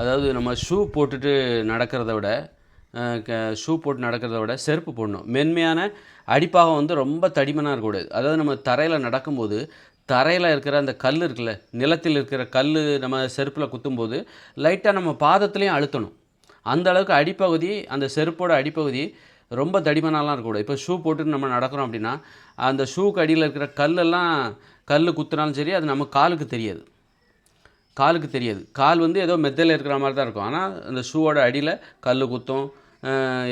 அதாவது நம்ம ஷூ போட்டுட்டு நடக்கிறத விட ஷூ போட்டு நடக்கிறத விட செருப்பு போடணும். மென்மையான அடிப்பாகம் வந்து ரொம்ப தடிமனாக இருக்கக்கூடாது. அதாவது நம்ம தரையில் நடக்கும்போது தரையில் இருக்கிற அந்த கல் இருக்குல்ல நிலத்தில் இருக்கிற கல் நம்ம செருப்பில் குத்தும்போது லைட்டாக நம்ம பாதத்துலேயும் அழுத்தணும். அந்த அளவுக்கு அடிப்பகுதி அந்த செருப்போட அடிப்பகுதி ரொம்ப தடிமனாலாம் இருக்கக்கூடாது. இப்போ ஷூ போட்டுட்டு நம்ம நடக்கிறோம் அப்படின்னா அந்த ஷூக்கு அடியில் இருக்கிற கல்லெல்லாம் கல் குத்துனாலும் சரி அது நம்ம காலுக்கு தெரியாது. காலுக்கு தெரியாது. கால் வந்து ஏதோ மெத்தையில் இருக்கிற மாதிரி தான் இருக்கும். ஆனால் அந்த ஷூவோட அடியில் கல் குத்தும்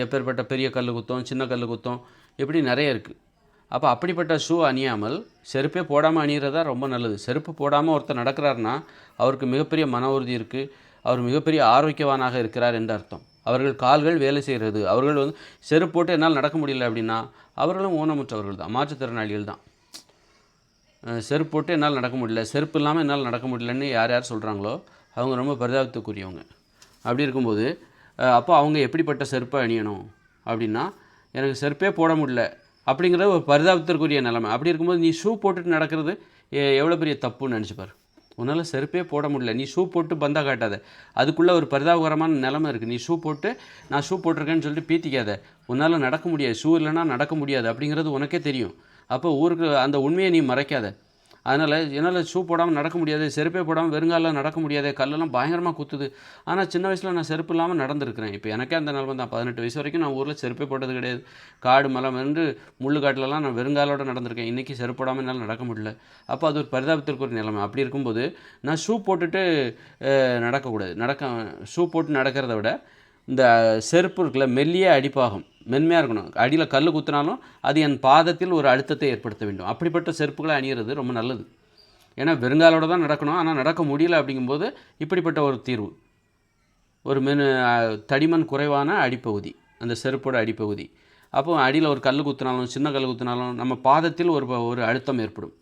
எப்பேற்பட்ட பெரிய கல் குத்தும் சின்ன கல் குத்தும் இப்படி நிறைய இருக்குது அப்போ அப்படிப்பட்ட ஷூ அணியாமல் செருப்பே போடாமல் அணியிறதா ரொம்ப நல்லது. செருப்பு போடாமல் ஒருத்தர் நடக்கிறாருன்னா அவருக்கு மிகப்பெரிய மன உறுதி இருக்குது அவர் மிகப்பெரிய ஆரோக்கியவானாக இருக்கிறார் என்று அர்த்தம். அவர்கள் கால்கள் வேலை செய்கிறது. அவர்கள் வந்து செருப்பு போட்டு என்னால் நடக்க முடியல அப்படின்னா அவர்களும் ஊனமுற்றவர்கள் தான் மாற்றுத்திறனாளிகள் தான். செருப்பு போட்டு என்னால் நடக்க முடியல. செருப்பு இல்லாமல் என்னால் நடக்க முடியலன்னு யார் யார் சொல்கிறாங்களோ அவங்க ரொம்ப பரிதாபத்துக்குரியவங்க. அப்படி இருக்கும்போது அப்போ அவங்க எப்படிப்பட்ட செருப்பை அணியணும் அப்படின்னா எனக்கு செருப்பே போட முடியல அப்படிங்கிறது ஒரு பரிதாபத்திற்குரிய நிலைமை. அப்படி இருக்கும்போது நீ ஷூ போட்டுட்டு நடக்கிறது எ- எவ்வளோ பெரிய தப்புன்னு நினச்சிப்பார் உன்னால் செருப்பே போட முடியல. நீ ஷூ போட்டு பந்தா காட்டாத. அதுக்குள்ளே ஒரு பரிதாபகரமான நிலமை இருக்குது நீ ஷூ போட்டு நான் ஷூ போட்டிருக்கேன்னு சொல்லிட்டு பீத்திக்காத. உன்னால் நடக்க முடியாது. ஷூ இல்லைன்னா நடக்க முடியாது அப்படிங்கிறது உனக்கே தெரியும். அப்போ ஊருக்கு அந்த உண்மையை நீ மறைக்காத. அதனால் என்னால் ஷூ போடாமல் நடக்க முடியாது செருப்பே போடாமல் வெறுங்காலில் நடக்க முடியாது கல்லெல்லாம் பயங்கரமாக குத்துது. ஆனால் சின்ன வயசில் நான் செருப்பு இல்லாமல் நடந்திருக்கிறேன். இப்போ எனக்கே அந்த நிலமை தான். பதினெட்டு வயசு வரைக்கும் நான் ஊரில் செருப்பே போட்டது கிடையாது. காடு மலை வந்து முள்ளு காட்டிலலாம் நான் வெறுங்காலோட நடந்திருக்கேன். இன்றைக்கி செருப்பு போடாமல் என்னால் நடக்க முடியல. அப்போ அது ஒரு பரிதாபத்திற்கு ஒரு நிலைமை. அப்படி இருக்கும்போது நான் ஷூ போட்டுட்டு நடக்கக்கூடாது. நடக்க ஷூ போட்டு நடக்கிறத விட இந்த செருப்பு இருக்குல்ல மெல்லிய அடிப்பாகும். மென்மையாக இருக்கணும். அடியில் கல் குத்தினாலும் அது என் பாதத்தில் ஒரு அழுத்தத்தை ஏற்படுத்த வேண்டும். அப்படிப்பட்ட செருப்புகளை அணியிறது ரொம்ப நல்லது. ஏன்னா வெறுங்காலோடு தான் நடக்கணும். ஆனால் நடக்க முடியல அப்படிங்கும்போது இப்படிப்பட்ட ஒரு தீர்வு. ஒரு மென் தடிமன் குறைவான அடிப்பகுதி. அந்த செருப்போட அடிப்பகுதி. அப்போ அடியில் ஒரு கல் குத்தினாலும் சின்ன கல் குத்தினாலும் நம்ம பாதத்தில் ஒரு ஒரு அழுத்தம் ஏற்படும்.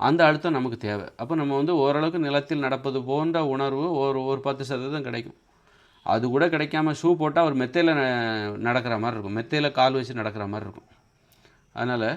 அந்த அழுத்தம் நமக்கு தேவை. அப்போ நம்ம வந்து ஓரளவுக்கு நிலத்தில் நடப்பது போன்ற உணர்வு ஒரு ஒரு பத்து சதவீதம் கிடைக்கும். அது கூட கிடைக்காம ஷூ போட்டால் ஒரு மெத்தையில் நடக்கிற மாதிரி இருக்கும். மெத்தையில் கால் வச்சு நடக்கிற மாதிரி இருக்கும். அதனால்